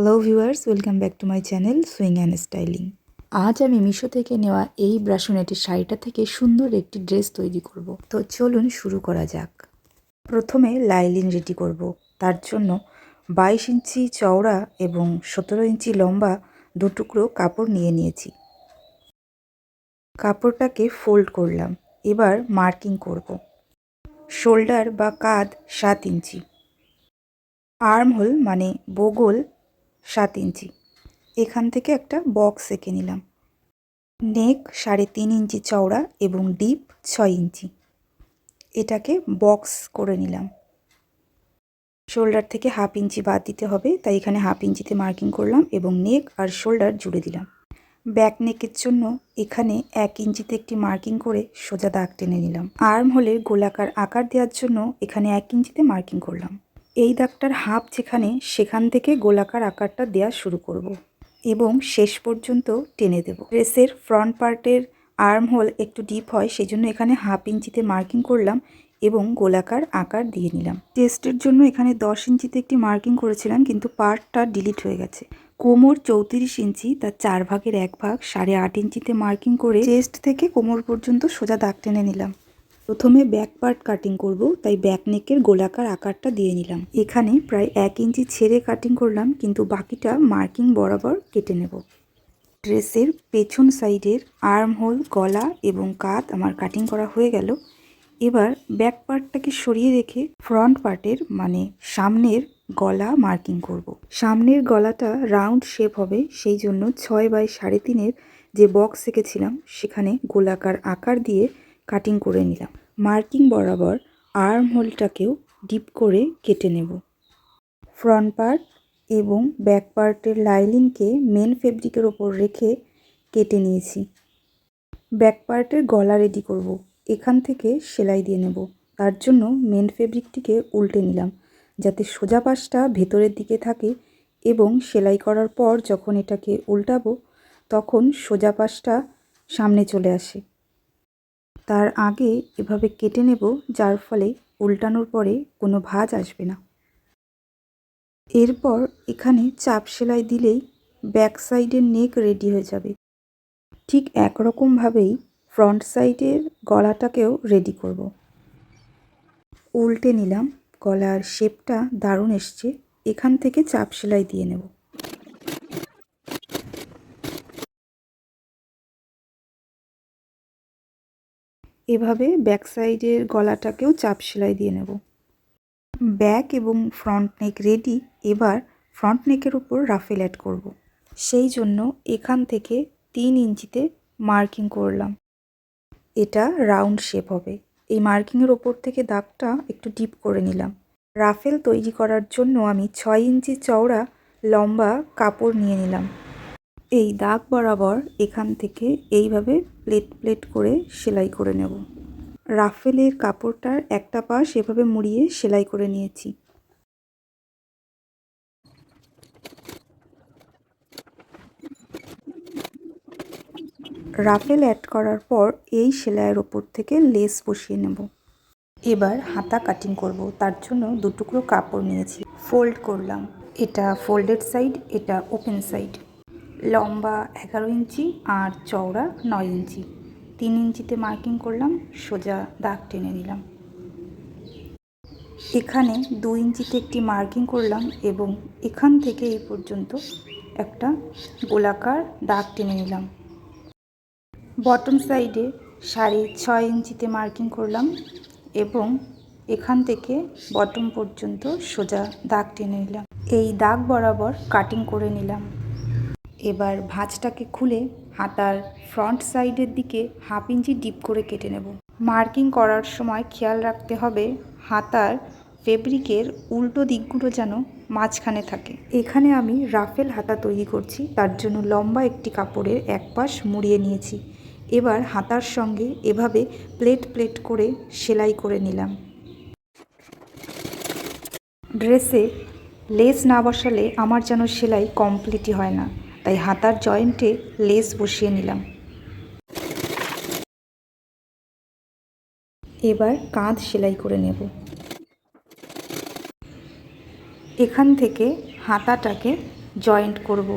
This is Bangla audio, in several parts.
Hello viewers welcome back to my channel sewing and styling আজ আমি মিশো থেকে নেওয়া এই ব্রাশনেটের শাড়িটা থেকে সুন্দর একটি ড্রেস তৈরি করব। তো চলুন শুরু করা যাক। প্রথমে লাইলিন রেডি করব। তার জন্য বাইশ ইঞ্চি চওড়া এবং সতেরো ইঞ্চি লম্বা দু টুকরো কাপড় নিয়ে নিয়েছি। কাপড়টাকে ফোল্ড করলাম। এবার মার্কিং করব। শোল্ডার বা কাঁধ সাত ইঞ্চি। আর্ম হোল মানে বগল সাত ইঞ্চি। এখান থেকে একটা বক্স এঁকে নিলাম। নেক সাড়ে তিন ইঞ্চি চওড়া এবং ডিপ ছয় ইঞ্চি। এটাকে বক্স করে নিলাম। শোল্ডার থেকে হাফ ইঞ্চি বাদ দিতে হবে, তাই এখানে হাফ ইঞ্চিতে মার্কিং করলাম এবং নেক আর শোল্ডার জুড়ে দিলাম। ব্যাক নেকের জন্য এখানে এক ইঞ্চিতে একটি মার্কিং করে সোজা দাগ টেনে নিলাম। আর্ম হলে গোলাকার আকার দেওয়ার জন্য এখানে এক ইঞ্চিতে মার্কিং করলাম। এই দাগটার হাফ যেখানে, সেখান থেকে গোলাকার আকারটা দেওয়া শুরু করব। এবং শেষ পর্যন্ত টেনে দেব। ড্রেসের ফ্রন্ট পার্টের আর্ম হোল একটু ডিপ হয় সেই জন্য এখানে হাফ ইঞ্চিতে মার্কিং করলাম এবং গোলাকার আকার দিয়ে নিলাম। টেস্টের জন্য এখানে দশ ইঞ্চিতে একটি মার্কিং করেছিলাম, কিন্তু পার্টটা ডিলিট হয়ে গেছে। কোমর চৌত্রিশ ইঞ্চি, তার চার ভাগের এক ভাগ, সাড়ে আট ইঞ্চিতে মার্কিং করে চেস্ট থেকে কোমর পর্যন্ত সোজা দাগ টেনে নিলাম। প্রথমে ব্যাক পার্ট কাটিং করব, তাই ব্যাক নেকের গোলাকার আকারটা দিয়ে নিলাম। এখানে প্রায় এক ইঞ্চি ছেড়ে কাটিং করলাম, কিন্তু বাকিটা মার্কিং বরাবর কেটে নেব। ড্রেসের পেছন সাইডের আর্ম হোল গলা এবং কাত আমার কাটিং করা হয়ে গেল। এবার ব্যাক পার্টটাকে সরিয়ে রেখে ফ্রন্ট পার্টের মানে সামনের গলা মার্কিং করব। সামনের গলাটা রাউন্ড শেপ হবে, সেই জন্য ছয় বাই সাড়ে তিনের যে বক্স এঁকেছিলাম, সেখানে গোলাকার আকার দিয়ে কাটিং করে নিলাম। মার্কিং বরাবর আর্ম হোলটাকেও ডিপ করে কেটে নেব। ফ্রন্ট পার্ট এবং ব্যাক পার্টের লাইলিনকে মেন ফেব্রিকের ওপর রেখে কেটে নিয়েছি। ব্যাক পার্টের গলা রেডি করব। এখান থেকে সেলাই দিয়ে নেব। তার জন্য মেন ফেব্রিকটিকে উল্টে নিলাম, যাতে সোজা পাশটা ভেতরের দিকে থাকে এবং সেলাই করার পর যখন এটাকে উল্টাবো, তখন সোজা পাশটা সামনে চলে আসে। তার আগে এভাবে কেটে নেব, যার ফলে উল্টানোর পরে কোনো ভাঁজ আসবে না। এরপর এখানে চাপ সেলাই দিলেই ব্যাক সাইডের নেক রেডি হয়ে যাবে। ঠিক একরকমভাবেই ফ্রন্ট সাইডের গলাটাকেও রেডি করব। উল্টে নিলাম, গলার শেপটা দারুণ এসছে। এখান থেকে চাপ সেলাই দিয়ে নেব। এভাবে ব্যাক সাইডের গলাটাকেও চাপ সেলাই দিয়ে নেব। ব্যাক এবং ফ্রন্ট নেক রেডি, এবার ফ্রন্ট নেকের উপর রাফেল অ্যাড করব। সেই জন্য এখান থেকে তিন ইঞ্চিতে মার্কিং করলাম। এটা রাউন্ড শেপ হবে। এই মার্কিংয়ের ওপর থেকে দাগটা একটু ডিপ করে নিলাম। রাফেল তৈরি করার জন্য আমি ছয় ইঞ্চি চওড়া লম্বা কাপড় নিয়ে নিলাম। এই দাগ বরাবর এখান থেকে এইভাবে প্লেট প্লেট করে সেলাই করে নেব। রাফেলের কাপড়টার একটা পাশ এভাবে মুড়িয়ে সেলাই করে নিয়েছি। রাফেল অ্যাড করার পর এই সেলাইয়ের ওপর থেকে লেস বসিয়ে নেব। এবার হাতা কাটিং করব, তার জন্য দুটুকরো কাপড় নিয়েছি। ফোল্ড করলাম। এটা ফোল্ডেড সাইড, এটা ওপেন সাইড। লম্বা এগারো ইঞ্চি আর চওড়া নয় ইঞ্চি। তিন ইঞ্চিতে মার্কিং করলাম, সোজা দাগ টেনে নিলাম। এখানে দু ইঞ্চিতে একটি মার্কিং করলাম এবং এখান থেকে এই পর্যন্ত একটা গোলাকার দাগ টেনে নিলাম। বটম সাইডে সাড়ে ছয় ইঞ্চিতে মার্কিং করলাম এবং এখান থেকে বটম পর্যন্ত সোজা দাগ টেনে নিলাম। এই দাগ বরাবর কাটিং করে নিলাম। এবার ভাঁজটাকে খুলে হাতার ফ্রন্ট সাইডের দিকে হাফ ইঞ্চি ডিপ করে কেটে নেব। মার্কিং করার সময় খেয়াল রাখতে হবে হাতার ফেব্রিকের উল্টো দিকগুলো যেন মাঝখানে থাকে। এখানে আমি রাফেল হাতা তৈরি করছি, তার জন্য লম্বা একটি কাপড়ের এক পাশ মুড়িয়ে নিয়েছি। এবার হাতার সঙ্গে এভাবে প্লেট প্লেট করে সেলাই করে নিলাম। ড্রেসে লেস না বসালে আমার যেন সেলাই কমপ্লিটই হয় না। তাই হাতার জয়েন্টে লেস বসিয়ে নিলাম। এবার কাঁধ সেলাই করে নেব। এখান থেকে হাতাটাকে জয়েন্ট করব।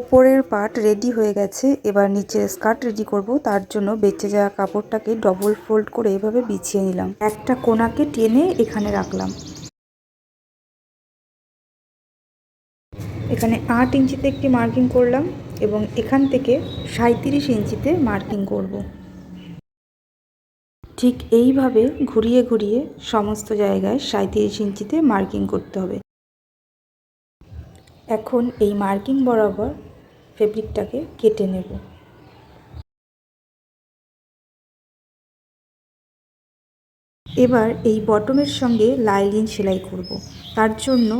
উপরের পার্ট রেডি হয়ে গেছে, এবার নিচের স্কার্ট রেডি করব, তার জন্য বেঁচে যাওয়া কাপড়টাকে ডবল ফোল্ড করে এভাবে বিছিয়ে নিলাম। একটা কোনাকে টেনে এখানে রাখলাম। এখানে আট ইঞ্চিতে একটি মার্কিং করলাম এবং এখান থেকে সাঁত্রিশ ইঞ্চিতে মার্কিং করব। ঠিক এইভাবে ঘুরিয়ে ঘুরিয়ে সমস্ত জায়গায় সাঁত্রিশ ইঞ্চিতে মার্কিং করতে হবে। এখন এই মার্কিং বরাবর ফেব্রিকটাকে কেটে নেব। এবার এই বটমের সঙ্গে লাইলিন সেলাই করব। তার জন্য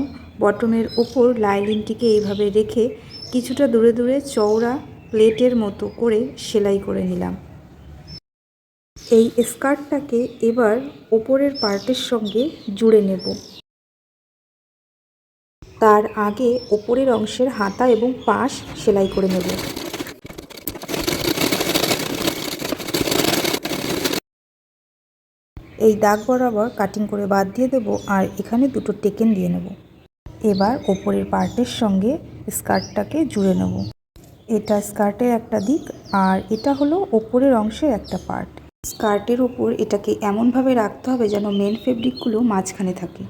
বটমের ওপর লাইলিনটিকে এইভাবে রেখে কিছুটা দূরে দূরে চওড়া প্লেটের মতো করে সেলাই করে নিলাম। এই স্কার্টটাকে এবার ওপরের পার্টের সঙ্গে জুড়ে নেব। তার আগে ওপরের অংশের হাতা এবং পাশ সেলাই করে নেব। এই দাগ বরাবর কাটিং করে বাদ দিয়ে দেবো আর এখানে দুটো টেকেন দিয়ে নেব। এবার ওপরের পার্টের সঙ্গে স্কার্টটাকে জুড়ে নেব। এটা স্কার্টের একটা দিক আর এটা হলো ওপরের অংশের একটা পার্ট স্কার্টের ওপর এটাকে এমনভাবে রাখতে হবে যেন মেন ফেব্রিকগুলো মাঝখানে থাকে।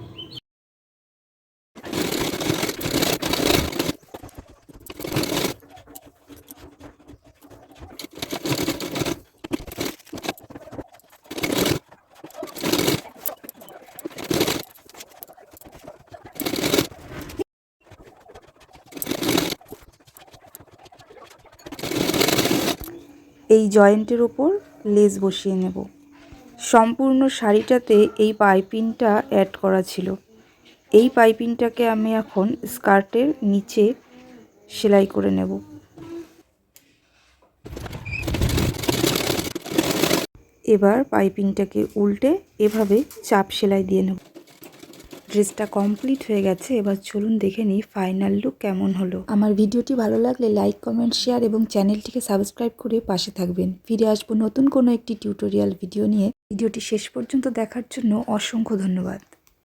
এই জয়েন্টের ওপর লেস বসিয়ে নেব। সম্পূর্ণ শাড়িটাতে এই পাইপিংটা অ্যাড করা ছিল। এই পাইপিংটাকে আমি এখন স্কার্টের নিচে সেলাই করে নেব। এবার পাইপিংটাকে উল্টে এভাবে চাপ সেলাই দিয়ে নেব। ড্রেসটা কমপ্লিট হয়ে গেছে, এবার চলুন দেখে নিই ফাইনাল লুক কেমন হলো। আমার ভিডিওটি ভালো লাগলে লাইক কমেন্ট শেয়ার এবং চ্যানেলটিকে সাবস্ক্রাইব করে পাশে থাকবেন। ফিরে আসব নতুন কোনো একটি টিউটোরিয়াল ভিডিও নিয়ে। ভিডিওটি শেষ পর্যন্ত দেখার জন্য অসংখ্য ধন্যবাদ।